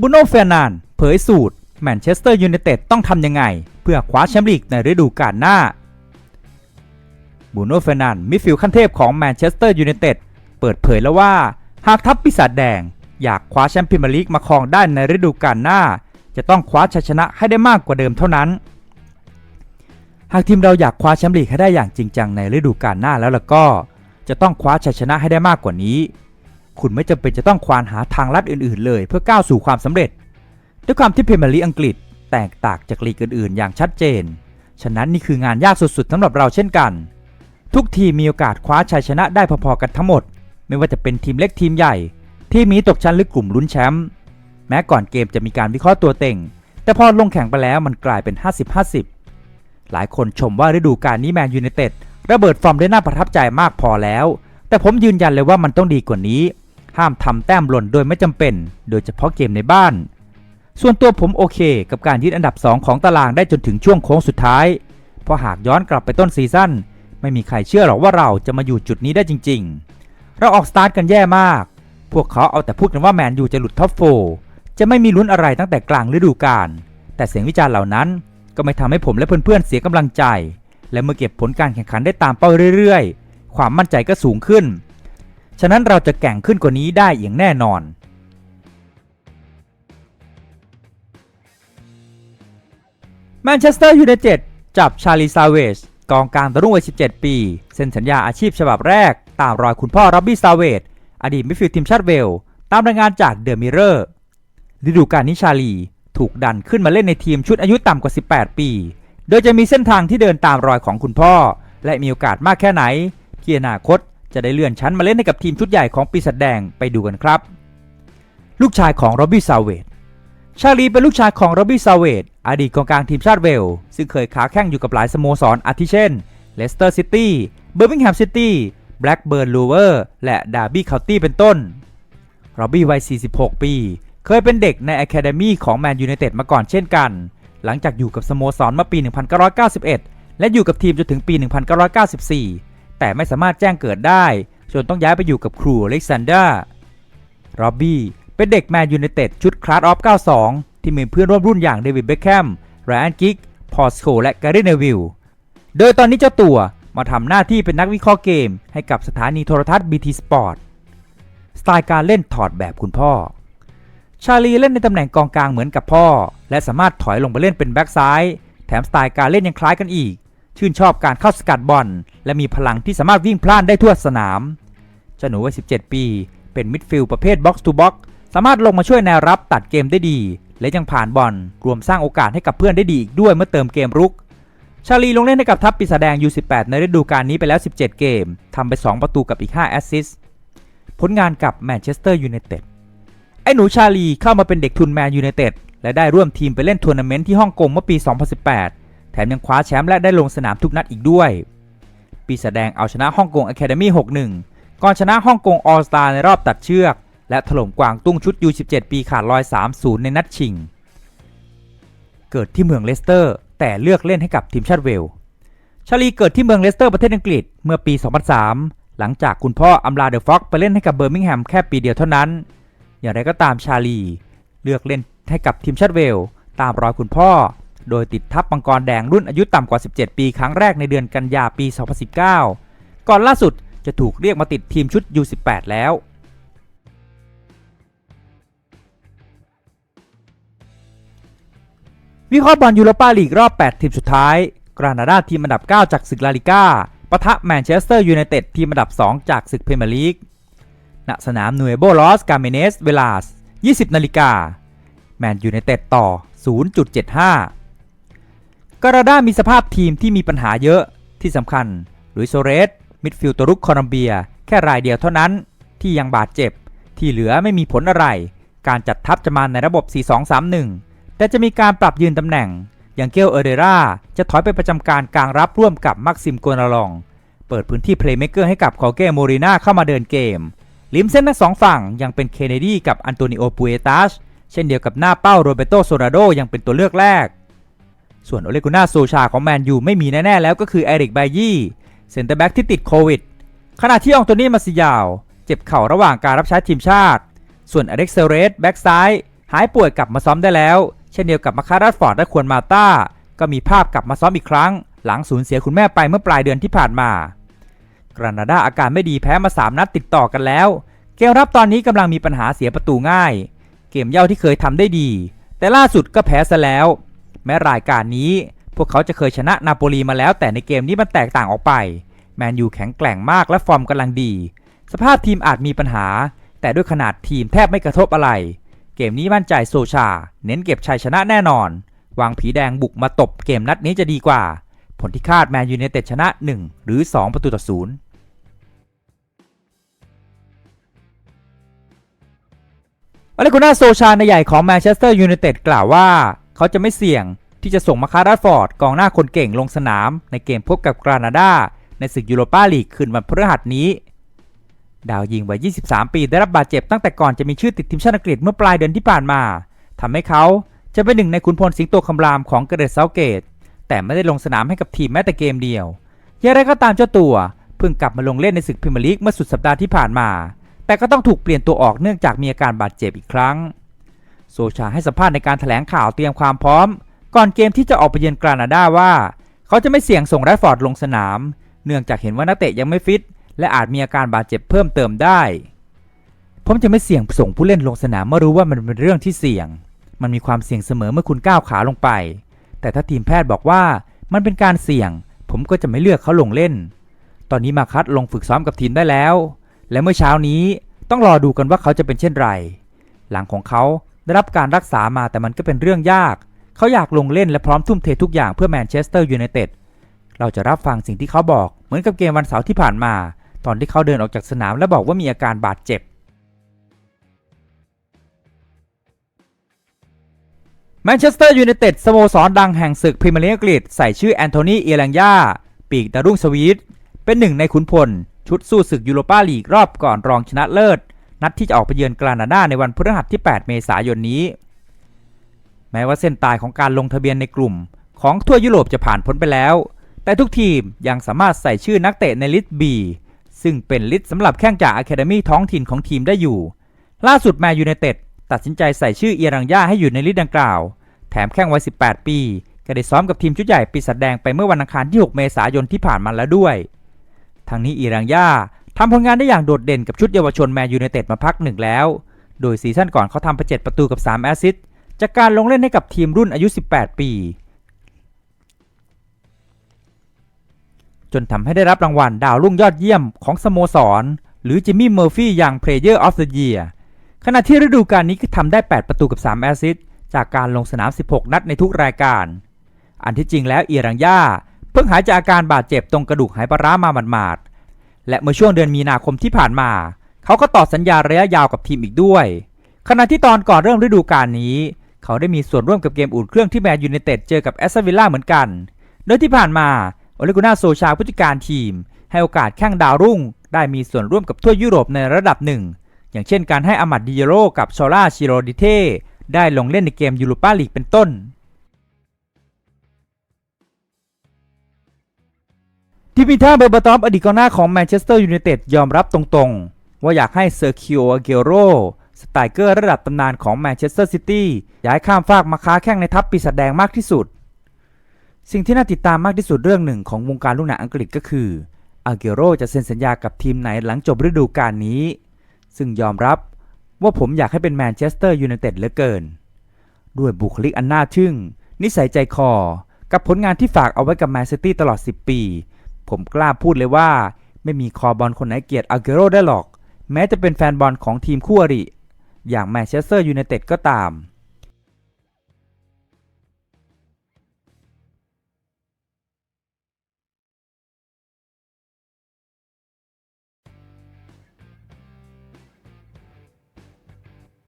บูโน่เฟรนันเผยสูตรแมนเชสเตอร์ยูไนเต็ดต้องทำยังไง เพื่อคว้าแชมป์ลีกในฤดูกาลหน้า บูโน่เฟรนันมิดฟิลด์ขั้นเทพของแมนเชสเตอร์ยูไนเต็ดเปิดเผยแล้วว่า หากทัพปีศาจแดง อยากคว้าแชมป์พรีเมียร์ลีกมาครองได้ในฤดูกาลหน้า จะต้องคว้าชัยชนะให้ได้มากกว่าเดิมเท่านั้น หากทีมเราอยากคว้าแชมป์ลีกให้ได้อย่างจริงจังในฤดูกาลหน้าแล้วล่ะก็ จะต้องคว้าชัยชนะให้ได้มากกว่านี้ คุณไม่จำเป็นจะต้องควานหาทางลัดอื่นๆ เลยเพื่อก้าวสู่ความสำเร็จ ด้วยความที่พรีเมียร์ลีกอังกฤษแตกต่างจากลีกอื่น ๆ อย่างชัดเจน ฉะนั้นนี่คืองานยากสุดๆสำหรับเราเช่นกัน ทุกทีมมีโอกาสคว้าชัยชนะได้พอๆกันทั้งหมด ไม่ว่าจะเป็นทีมเล็กทีมใหญ่ ที่มีตกชั้นหรือกลุ่มลุ้นแชมป์แม้ก่อนเกมจะมีการวิเคราะห์ตัวเต็ง แต่พอลงแข่งไปแล้วมันกลายเป็น 50-50 หลายคนชมว่าฤดูกาลนี้แมนยูไนเต็ดระเบิดฟอร์มได้น่าประทับใจมากพอแล้ว แต่ผมยืนยันเลยว่ามันต้องดีกว่านี้ ห้ามทำแต้มหล่นโดยไม่จำเป็น โดยเฉพาะเกมในบ้าน ส่วนตัวผมโอเคกับการยึดอันดับ 2 ของตารางได้จนถึงช่วงโค้งสุดท้าย เพราะหากย้อนกลับไปต้นซีซั่นไม่มีใครเชื่อหรอกว่าเราจะมาอยู่จุดนี้ได้จริง ๆ เราออกสตาร์ทกันแย่มาก พวกเขาเอาแต่พูดกันว่าแมนยูจะหลุดท็อปโฟจะไม่มีลุ้นอะไรตั้งแต่กลางฤดูกาล แต่เสียงวิจารณ์เหล่านั้นก็ไม่ทำให้ผมและเพื่อนๆเสียกำลังใจ และเมื่อเก็บผลการแข่งขันได้ตามเป้าเรื่อยๆ ความมั่นใจก็สูงขึ้น ฉะนั้นเราจะแข่งขึ้นกว่านี้ได้อย่างแน่นอน แมนเชสเตอร์ยูไนเต็ดจับชาลีซาเวชกองกลางตะรุ่งวัย 17 ปี เซ็นสัญญาอาชีพฉบับแรก ตามรอยคุณพ่อร็อบบี้ซาเวชอดีตมิดฟิลด์ทีมชาติเวล ตามรายงานจากเดอะมิเรอร์ฤดูกาลนี้ชาลี ถูกดันขึ้นมาเล่นในทีมชุดอายุต่ำกว่า 18 ปี โดยจะมีเส้นทางที่เดินตามรอยของคุณพ่อ และมีโอกาสมากแค่ไหนที่อนาคต จะได้เลื่อนชั้นมาเล่นให้กับทีมชุดใหญ่ของปีศาจแดงไปดูกันครับ ลูกชายของโรบบี้ซาเวตชาลีเป็นลูกชายของโรบบี้ซาเวตอดีตกองกลางทีมชาติเวล ซึ่งเคยขาแข้งอยู่กับหลายสโมสรอาทิเช่นเลสเตอร์ซิตี้เบอร์มิงแฮมซิตี้แบล็กเบิร์นลูเวอร์และดาร์บี้เคานตี้เป็นต้นโรบบี้วัย 46 ปี เคยเป็นเด็กใน Academy ของแมนยูไนเต็ดมาก่อนเช่นกัน หลังจากอยู่กับสโมสรเมื่อปี 1991 และอยู่กับทีมจนถึงปี 1994 แต่ไม่สามารถแจ้งเกิดได้จนต้องย้ายไปอยู่กับครูอเล็กซานเดอร์ร็อบบี้เป็นเด็กแมนยูไนเต็ดชุดคลาสออฟ 92 ที่มีเพื่อนร่วมรุ่นอย่างเดวิดเบคแคมไรอันกิก พอลสโค และแกรี่เนวิล โดยตอนนี้เจ้าตัวมาทำหน้าที่เป็นนักวิเคราะห์เกม ให้กับสถานีโทรทัศน์ BT Sport สไตล์การเล่นถอดแบบคุณพ่อ ชาลีเล่นในตำแหน่งกองกลางเหมือนกับพ่อ และสามารถถอยลงไปเล่นเป็นแบ็กซ้าย แถมสไตล์การเล่นยังคล้ายกันอีก ชื่นชอบการเข้าสกัดบอลและมีพลังที่สามารถวิ่งพล่านได้ทั่วสนามเจ้าหนูวัย 17 ปี เป็นมิดฟิลด์ประเภทบ็อกซ์ทูบ็อกซ์สามารถลงมาช่วยแนวรับตัดเกมได้ดี และยังผ่านบอลรวมสร้างโอกาสให้กับเพื่อนได้ดีอีกด้วยเมื่อเติมเกมรุก ชาลีลงเล่นให้กับทัพปีศาจแดง U18 ในฤดูกาลนี้ไปแล้ว 17 เกมทำไป 2 ประตูกับอีก 5 แอสซิสต์ผลงานกับแมนเชสเตอร์ยูไนเต็ดไอ้หนูชาลีเข้ามาเป็นเด็กทุนแมนยูไนเต็ดและได้ร่วมทีมไปเล่นทัวร์นาเมนต์ที่ฮ่องกงเมื่อปี 2018 แถมยังคว้าแชมป์และได้ลงสนามทุกนัดอีกด้วย ปีศาจแดงเอาชนะฮ่องกงอะคาเดมี่6-1 ก่อนชนะฮ่องกงออลสตาในรอบตัดเชือก และถล่มกวางตุ้งชุด U17 ปีขาดลอย 3-0 ในนัดชิง เกิดที่เมืองเลสเตอร์ แต่เลือกเล่นให้กับทีมชาติเวลชาลีเกิดที่เมืองเลสเตอร์ประเทศอังกฤษเมื่อปี 2003 หลังจากคุณพ่ออัมลาเดอะฟ็อกไปเล่นให้กับเบอร์มิงแฮมแค่ปีเดียวเท่านั้น อย่างไรก็ตามชาลี เลือกเล่นให้กับทีมชาติเวล ตามรอยคุณพ่อ โดยติดทัพมังกรแดงรุ่นอายุต่ำกว่า 17 ปีครั้งแรกในเดือนกันยาปี 2019 ก่อนล่าสุดจะถูกเรียกมาติดทีมชุด U18 แล้ววิเคราะห์บอลยูโรปาลีกรอบ 8 ทีมสุดท้าย กรานาดาทีมอันดับ 9 จากศึกลาลิก้าปะทะแมนเชสเตอร์ยูไนเต็ดทีมอันดับ 2 จากศึกพรีเมียร์ลีก ณ สนามนูเอโบลอสกาเมเนส เวลาส20 นาฬิกา แมนยูไนเต็ดต่อ 0.75 กรานาดามีสภาพทีมที่มีปัญหาเยอะที่สำคัญลุยโซเรส มิดฟิลด์ตัวรุกโคลัมเบีย แค่รายเดียวเท่านั้น ที่ยังบาดเจ็บ ที่เหลือไม่มีผลอะไร การจัดทัพจะมาในระบบ 4-2-3-1 แต่จะมีการปรับยืนตำแหน่ง อย่างเกลเอเดราจะถอยไปประจำการกลางรับร่วมกับมักซิมโกนาลอง เปิดพื้นที่เพลย์เม k เกอร์ให้กับคอเก้โมริน่าเข้ามาเดินเกม ลิมเส้นทั้งสองฝั่งยังเป็นเคนเนดีกับอันโตนิโอปูเอตัสเช่นเดียวกับหน้าเป้าโรเบโตโซราโดยังเป็นตัวเลือกแรก ส่วนโอเลกุน่าโซชาของแมนยูไม่มีแน่ ๆ แล้วก็คือเอริกไบยี่เซนเตอร์แบ็กที่ติดโควิด ขณะที่องโตนี่มาซิยาว เจ็บเข่าระหว่างการรับใช้ทีมชาติ ส่วนอเล็กเซเรสแบ็กซ้าย หายป่วยกลับมาซ้อมได้แล้ว เช่นเดียวกับมาคารัสฟอร์ดและควนมาต้าก็มีภาพกลับมาซ้อมอีกครั้ง หลังสูญเสียคุณแม่ไปเมื่อปลายเดือนที่ผ่านมา กรานาดาอาการไม่ดีแพ้มา 3 นัดติดต่อกันแล้ว เกมรับตอนนี้กำลังมีปัญหาเสียประตูง่าย เกมเย่าที่เคยทำได้ดี แต่ล่าสุดก็แพ้ซะแล้ว แม้รายการนี้ พวกเขาจะเคยชนะนาโปลีมาแล้วแต่ในเกมนี้มันแตกต่างออกไป แมนยูแข็งแกร่งมากและฟอร์มกำลังดี สภาพทีมอาจมีปัญหา แต่ด้วยขนาดทีมแทบไม่กระทบอะไร เกมนี้มั่นใจโซชา เน้นเก็บชัยชนะแน่นอน วางผีแดงบุกมาตบเกมนัดนี้จะดีกว่า ผลที่คาดแมนยูไนเต็ดชนะ 1 หรือ 2 ประตูต่อศูนย์อเลกุน่าโซชาในใหญ่ของแมนเชสเตอร์ยูไนเต็ดกล่าวว่า เขาจะไม่เสี่ยงที่จะส่งมาคาราฟอร์ดกองหน้าคนเก่งลงสนาม ในเกมพบกับกรานาดาในศึกยูโรปาลีกคืนวันพฤหัสนี้ ดาวยิงวัย 23 ปีได้รับบาดเจ็บตั้งแต่ก่อนจะมีชื่อติดทีมชาติอังกฤษเมื่อปลายเดือนที่ผ่านมาทำให้เขาจะเป็นหนึ่งในขุนพลสิงโตคำรามของเกเรตเซาเกต แต่ไม่ได้ลงสนามให้กับทีมแม้แต่เกมเดียว อย่างไรก็ตามเจ้าตัวเพิ่งกลับมาลงเล่นในศึกพรีเมียร์ลีกเมื่อสุดสัปดาห์ที่ผ่านมา แต่ก็ต้องถูกเปลี่ยนตัวออกเนื่องจากมีอาการบาดเจ็บอีกครั้ง โซชาให้สัมภาษณ์ในการถแถลงข่าวเตรียมความพร้อม ก่อนเกมที่จะออกไปเยือนกรานาดาว่า เขาจะไม่เสี่ยงส่งแรดฟอร์ดลงสนาม เนื่องจากเห็นว่านักเตะยังไม่ฟิต และอาจมีอาการบาดเจ็บเพิ่มเติมได้ ผมจะไม่เสี่ยงส่งผู้เล่นลงสนามเมื่อรู้ว่ามันเป็นเรื่องที่เสี่ยง มันมีความเสี่ยงเสมอเมื่อคุณก้าวขาลงไป แต่ถ้าทีมแพทย์บอกว่ามันเป็นการเสี่ยง ผมก็จะไม่เลือกเขาลงเล่น ตอนนี้มาคัดลงฝึกซ้อมกับทีมได้แล้ว และเมื่อเช้านี้ต้องรอดูกันว่าเขาจะเป็นเช่นไร หลังของเขา ได้รับการรักษามาแต่มันก็เป็นเรื่องยาก เขาอยากลงเล่นและพร้อมทุ่มเททุกอย่างเพื่อแมนเชสเตอร์ยูไนเต็ด เราจะรับฟังสิ่งที่เขาบอกเหมือนกับเกมวันเสาร์ที่ผ่านมา ตอนที่เขาเดินออกจากสนามและบอกว่ามีอาการบาดเจ็บ แมนเชสเตอร์ยูไนเต็ดสโมสรดังแห่งศึกพรีเมียร์ลีกอังกฤษใส่ชื่อแอนโทนี เอลังยา ปีกดารุ่งสวีท เป็นหนึ่งในขุนพล ชุดสู้ศึกยูโรปาลีกรอบก่อนรองชนะเลิศ นัดที่จะออกไปเยือนกรานาดาในวันพฤหัสที่ 8 เมษายนนี้ แม้ว่าเส้นตายของการลงทะเบียนในกลุ่ม ของทั่วยุโรปจะผ่านพ้นไปแล้ว แต่ทุกทีมยังสามารถใส่ชื่อนักเตะในลิสต์ B ซึ่งเป็นลิสต์สำหรับแข่งจากอะคาเดมี่ท้องถิ่นของทีมได้อยู่ ล่าสุดแมนยูไนเต็ดตัดสินใจใส่ชื่อเอียรังย่าให้อยู่ในลิสต์ดังกล่าว แถมแข่งวัย 18 ปี ก็ได้ซ้อมกับทีมชุดใหญ่ปีศาจแดงไปเมื่อวันอังคารที่ 6 เมษายนที่ผ่านมาแล้วด้วยทางนี้อีรังย่า ทำผลงานได้อย่างโดดเด่นกับชุดเยาวชนแมนยูไนเต็ดมาพักหนึ่งแล้ว โดยซีซั่นก่อนเขาทำไป7ประตูกับ 3 แอสซิสต์จากการลงเล่นให้กับทีมรุ่นอายุ 18 ปี จนทำให้ได้รับรางวัลดาวรุ่งยอดเยี่ยมของสโมสร หรือจิมมี่เมอร์ฟี่อย่าง Player of the Year ขณะที่ฤดูกาลนี้คือทำได้ 8 ประตูกับ 3 แอสซิสต์จากการลงสนาม 16 นัดในทุกรายการ อันที่จริงแล้วเอียรังย่าเพิ่งหายจากอาการบาดเจ็บตรงกระดูกหายปลาร้ามาหมาดๆ และเมื่อช่วงเดือนมีนาคมที่ผ่านมา เขาก็ต่อสัญญาระยะยาวกับทีมอีกด้วย ขณะที่ตอนก่อนเริ่มฤดูกาลนี้ เขาได้มีส่วนร่วมกับเกมอุ่นเครื่องที่แมนยูไนเต็ดเจอกับแอสตันวิลล่าเหมือนกัน โดยที่ผ่านมาโอเลกุนาโซชาผู้จัดการทีม ให้โอกาสแข้งดาวรุ่ง ได้มีส่วนร่วมกับทั่วยุโรปในระดับหนึ่ง อย่างเช่นการให้อามัดดิเยโรกับชอร่าชิโรดิเทได้ลงเล่นในเกมยูโรปาลีกเป็นต้น ดิมิท่าเบอร์บาตอฟอดีตกองหน้าของแมนเชสเตอร์ยูไนเต็ดยอมรับตรงๆ ว่าอยากให้เซอร์คิโออาเกโรสไตรเกอร์ระดับตำนานของแมนเชสเตอร์ซิตี้ย้ายข้ามฟากมาค้าแข่งในทัพปีศาจแดงมากที่สุด สิ่งที่น่าติดตามมากที่สุดเรื่องหนึ่งของวงการลูกหนังอังกฤษก็คืออาเกโรจะเซ็นสัญญากับทีมไหนหลังจบฤดูกาลนี้ ซึ่งยอมรับว่าผมอยากให้เป็นแมนเชสเตอร์ยูไนเต็ดเหลือเกิน ด้วยบุคลิกอันน่าทึ่ง นิสัยใจคอ กับผลงานที่ฝากเอาไว้กับแมนซิตี้ตลอด 10 ปี ผมกล้าพูดเลยว่า ไม่มีคอบอลคนไหนเกลียดอาเกโรได้หรอก แม้จะเป็นแฟนบอลของทีมคู่อริอย่างแมนเชสเตอร์ยูไนเต็ดก็ตาม